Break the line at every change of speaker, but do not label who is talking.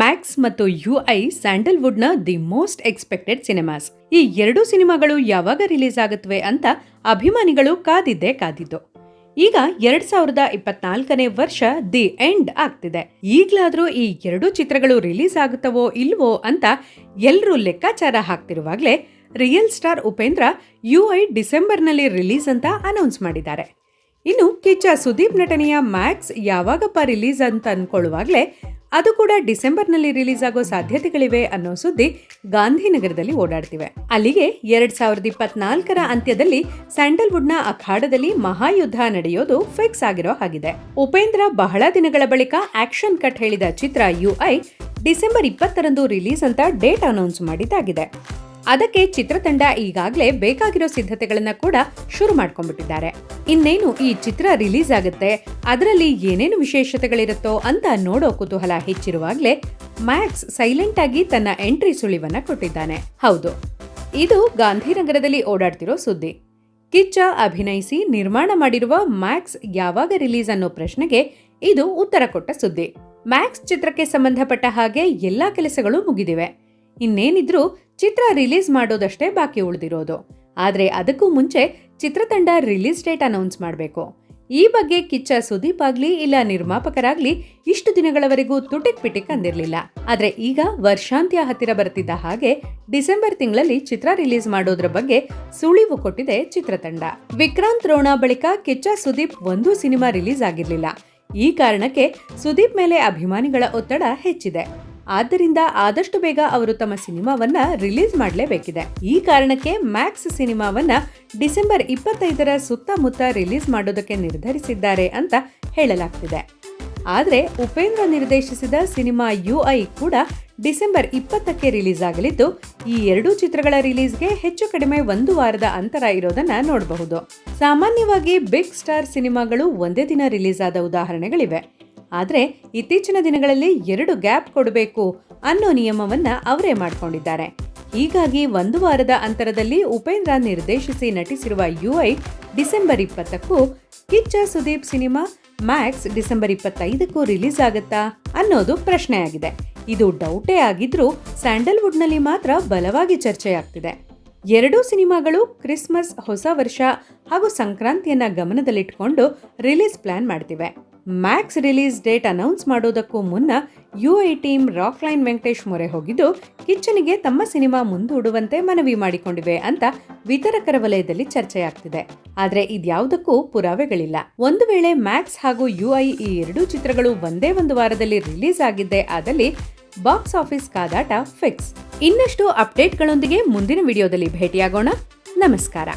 Max ಮತ್ತು U I ನ the most expected cinemas ಈ ಎರಡೂ ಸಿನಿಮಾಗಳು ಯಾವಾಗ ರಿಲೀಸ್ ಆಗುತ್ತವೆ ಅಂತ ಅಭಿಮಾನಿಗಳು ಕಾದಿದ್ದೇ ಕಾದಿದ್ದು. ಈಗ ಎರಡ್ ಸಾವಿರದ ಇಪ್ಪತ್ನಾಲ್ಕನೇ ವರ್ಷ ದಿ ಎಂಡ್ ಆಗ್ತಿದೆ. ಈಗ್ಲಾದ್ರೂ ಈ ಎರಡೂ ಚಿತ್ರಗಳು ರಿಲೀಸ್ ಆಗುತ್ತವೋ ಇಲ್ವೋ ಅಂತ ಎಲ್ಲರೂ ಲೆಕ್ಕಾಚಾರ ಹಾಕ್ತಿರುವಾಗ್ಲೇ real star Upendra U I ಡಿಸೆಂಬರ್ನಲ್ಲಿ ರಿಲೀಸ್ ಅಂತ ಅನೌನ್ಸ್ ಮಾಡಿದ್ದಾರೆ. ಇನ್ನು ಕಿಚ್ಚ ಸುದೀಪ್ ನಟನೆಯ ಮ್ಯಾಕ್ಸ್ ಯಾವಾಗಪ್ಪ ರಿಲೀಸ್ ಅಂತ ಅನ್ಕೊಳ್ಳುವಾಗ್ಲೇ ಅದು ಕೂಡ ಡಿಸೆಂಬರ್ನಲ್ಲಿ ರಿಲೀಸ್ ಆಗೋ ಸಾಧ್ಯತೆಗಳಿವೆ ಅನ್ನೋ ಸುದ್ದಿ ಗಾಂಧಿನಗರದಲ್ಲಿ ಓಡಾಡ್ತಿವೆ. ಅಲ್ಲಿಗೆ ಎರಡ್ ಸಾವಿರದ ಇಪ್ಪತ್ನಾಲ್ಕರ ಅಂತ್ಯದಲ್ಲಿ ಸ್ಯಾಂಡಲ್ವುಡ್ನ ಅಖಾಡದಲ್ಲಿ ಮಹಾಯುದ್ಧ ನಡೆಯೋದು ಫಿಕ್ಸ್ ಆಗಿರೋ ಹಾಗಿದೆ. ಉಪೇಂದ್ರ ಬಹಳ ದಿನಗಳ ಬಳಿಕ ಆಕ್ಷನ್ ಕಟ್ ಹೇಳಿದ ಚಿತ್ರ ಯುಐ ಡಿಸೆಂಬರ್ ಇಪ್ಪತ್ತರಂದು ರಿಲೀಸ್ ಅಂತ ಡೇಟ್ ಅನೌನ್ಸ್ ಮಾಡಿದ್ದಾಗಿದೆ. ಅದಕ್ಕೆ ಚಿತ್ರತಂಡ ಈಗಾಗಲೇ ಬೇಕಾಗಿರೋ ಸಿದ್ಧತೆಗಳನ್ನ ಕೂಡ ಶುರು ಮಾಡ್ಕೊಂಡ್ಬಿಟ್ಟಿದ್ದಾರೆ. ಇನ್ನೇನು ಈ ಚಿತ್ರ ರಿಲೀಸ್ ಆಗುತ್ತೆ, ಅದರಲ್ಲಿ ಏನೇನು ವಿಶೇಷತೆಗಳಿರುತ್ತೋ ಅಂತ ನೋಡೋ ಕುತೂಹಲ ಹೆಚ್ಚಿರುವಾಗಲೇ ಮ್ಯಾಕ್ಸ್ ಸೈಲೆಂಟ್ ಆಗಿ ತನ್ನ ಎಂಟ್ರಿ ಸುಳಿವನ್ನ ಕೊಟ್ಟಿದ್ದಾನೆ. ಹೌದು, ಇದು ಗಾಂಧಿನಗರದಲ್ಲಿ ಓಡಾಡ್ತಿರೋ ಸುದ್ದಿ. ಕಿಚ್ಚ ಅಭಿನಯಿಸಿ ನಿರ್ಮಾಣ ಮಾಡಿರುವ ಮ್ಯಾಕ್ಸ್ ಯಾವಾಗ ರಿಲೀಸ್ ಅನ್ನೋ ಪ್ರಶ್ನೆಗೆ ಇದು ಉತ್ತರ ಕೊಟ್ಟ ಸುದ್ದಿ. ಮ್ಯಾಕ್ಸ್ ಚಿತ್ರಕ್ಕೆ ಸಂಬಂಧಪಟ್ಟ ಹಾಗೆ ಎಲ್ಲಾ ಕೆಲಸಗಳು ಮುಗಿದಿವೆ. ಇನ್ನೇನಿದ್ರೂ ಚಿತ್ರ ರಿಲೀಸ್ ಮಾಡೋದಷ್ಟೇ ಬಾಕಿ ಉಳಿದಿರೋದು. ಆದರೆ ಅದಕ್ಕೂ ಮುಂಚೆ ಚಿತ್ರತಂಡ ರಿಲೀಸ್ ಡೇಟ್ ಅನೌನ್ಸ್ ಮಾಡಬೇಕು. ಈ ಬಗ್ಗೆ ಕಿಚ್ಚ ಸುದೀಪ್ ಆಗ್ಲಿ ಇಲ್ಲ ನಿರ್ಮಾಪಕರಾಗ್ಲಿ ಇಷ್ಟು ದಿನಗಳವರೆಗೂ ತುಟಿಕ್ ಪಿಟಿಕ್ ಅಂದಿರಲಿಲ್ಲ. ಆದ್ರೆ ಈಗ ವರ್ಷಾಂತ್ಯ ಹತ್ತಿರ ಬರ್ತಿದ್ದ ಹಾಗೆ ಡಿಸೆಂಬರ್ ತಿಂಗಳಲ್ಲಿ ಚಿತ್ರ ರಿಲೀಸ್ ಮಾಡೋದ್ರ ಬಗ್ಗೆ ಸುಳಿವು ಕೊಟ್ಟಿದೆ ಚಿತ್ರತಂಡ ವಿಕ್ರಾಂತ್ ರೋಣ ಬಳಿಕ ಕಿಚ್ಚ ಸುದೀಪ್ ಒಂದೂ ಸಿನಿಮಾ ರಿಲೀಸ್ ಆಗಿರಲಿಲ್ಲ. ಈ ಕಾರಣಕ್ಕೆ ಸುದೀಪ್ ಮೇಲೆ ಅಭಿಮಾನಿಗಳ ಒತ್ತಡ ಹೆಚ್ಚಿದೆ. ಆದ್ದರಿಂದ ಆದಷ್ಟು ಬೇಗ ಅವರು ತಮ್ಮ ಸಿನಿಮಾವನ್ನ ರಿಲೀಸ್ ಮಾಡಲೇಬೇಕಿದೆ. ಈ ಕಾರಣಕ್ಕೆ ಮ್ಯಾಕ್ಸ್ ಸಿನಿಮಾವನ್ನ ಡಿಸೆಂಬರ್ ಇಪ್ಪತ್ತೈದರ ಸುತ್ತಮುತ್ತ ರಿಲೀಸ್ ಮಾಡೋದಕ್ಕೆ ನಿರ್ಧರಿಸಿದ್ದಾರೆ ಅಂತ ಹೇಳಲಾಗ್ತಿದೆ. ಆದರೆ ಉಪೇಂದ್ರ ನಿರ್ದೇಶಿಸಿದ ಸಿನಿಮಾ ಯು ಐ ಕೂಡ ಡಿಸೆಂಬರ್ ಇಪ್ಪತ್ತಕ್ಕೆ ರಿಲೀಸ್ ಆಗಲಿದ್ದು, ಈ ಎರಡೂ ಚಿತ್ರಗಳ ರಿಲೀಸ್ಗೆ ಹೆಚ್ಚು ಕಡಿಮೆ ಒಂದು ವಾರದ ಅಂತರ ಇರೋದನ್ನ ನೋಡಬಹುದು. ಸಾಮಾನ್ಯವಾಗಿ ಬಿಗ್ ಸ್ಟಾರ್ ಸಿನಿಮಾಗಳು ಒಂದೇ ದಿನ ರಿಲೀಸ್ ಆದ ಉದಾಹರಣೆಗಳಿವೆ. ಆದರೆ ಇತ್ತೀಚಿನ ದಿನಗಳಲ್ಲಿ ಎರಡು ಗ್ಯಾಪ್ ಕೊಡಬೇಕು ಅನ್ನೋ ನಿಯಮವನ್ನ ಅವರೇ ಮಾಡಿಕೊಂಡಿದ್ದಾರೆ. ಹೀಗಾಗಿ ಒಂದು ವಾರದ ಅಂತರದಲ್ಲಿ ಉಪೇಂದ್ರ ನಿರ್ದೇಶಿಸಿ ನಟಿಸಿರುವ ಯು ಐ ಡಿಸೆಂಬರ್ ಇಪ್ಪತ್ತಕ್ಕೂ Kichcha Sudeep cinema Max December ಇಪ್ಪತ್ತೈದಕ್ಕೂ release ಆಗುತ್ತಾ ಅನ್ನೋದು ಪ್ರಶ್ನೆಯಾಗಿದೆ. ಇದು ಡೌಟೇ ಆಗಿದ್ರೂ ಸ್ಯಾಂಡಲ್ವುಡ್ನಲ್ಲಿ ಮಾತ್ರ ಬಲವಾಗಿ ಚರ್ಚೆಯಾಗ್ತಿದೆ. ಎರಡೂ ಸಿನಿಮಾಗಳು ಕ್ರಿಸ್ಮಸ್, ಹೊಸ ವರ್ಷ ಹಾಗೂ ಸಂಕ್ರಾಂತಿಯನ್ನ ಗಮನದಲ್ಲಿಟ್ಕೊಂಡು ರಿಲೀಸ್ ಪ್ಲಾನ್ ಮಾಡ್ತಿವೆ. ಮ್ಯಾಕ್ಸ್ ರಿಲೀಸ್ ಡೇಟ್ ಅನೌನ್ಸ್ ಮಾಡೋದಕ್ಕೂ ಮುನ್ನ U I team Rockline Venkatesh ಮೊರೆ ಹೋಗಿದ್ದು, ಕಿಚ್ಚನಿಗೆ ತಮ್ಮ ಸಿನಿಮಾ ಮುಂದೂಡುವಂತೆ ಮನವಿ ಮಾಡಿಕೊಂಡಿವೆ ಅಂತ ವಿತರಕರ ವಲಯದಲ್ಲಿ ಚರ್ಚೆಯಾಗ್ತಿದೆ. ಆದ್ರೆ ಇದ್ಯಾವುದಕ್ಕೂ ಪುರಾವೆಗಳಿಲ್ಲ. ಒಂದು ವೇಳೆ ಮ್ಯಾಕ್ಸ್ ಹಾಗೂ ಯು ಐ ಈ ಎರಡೂ ಚಿತ್ರಗಳು ಒಂದೇ ಒಂದು ವಾರದಲ್ಲಿ ರಿಲೀಸ್ ಆಗಿದ್ದೆ ಆದಲ್ಲಿ ಬಾಕ್ಸ್ ಆಫೀಸ್ ಕಾದಾಟ ಫಿಕ್ಸ್ ಇನ್ನಷ್ಟು ಅಪ್ಡೇಟ್ಗಳೊಂದಿಗೆ ಮುಂದಿನ ವಿಡಿಯೋದಲ್ಲಿ ಭೇಟಿಯಾಗೋಣ. ನಮಸ್ಕಾರ.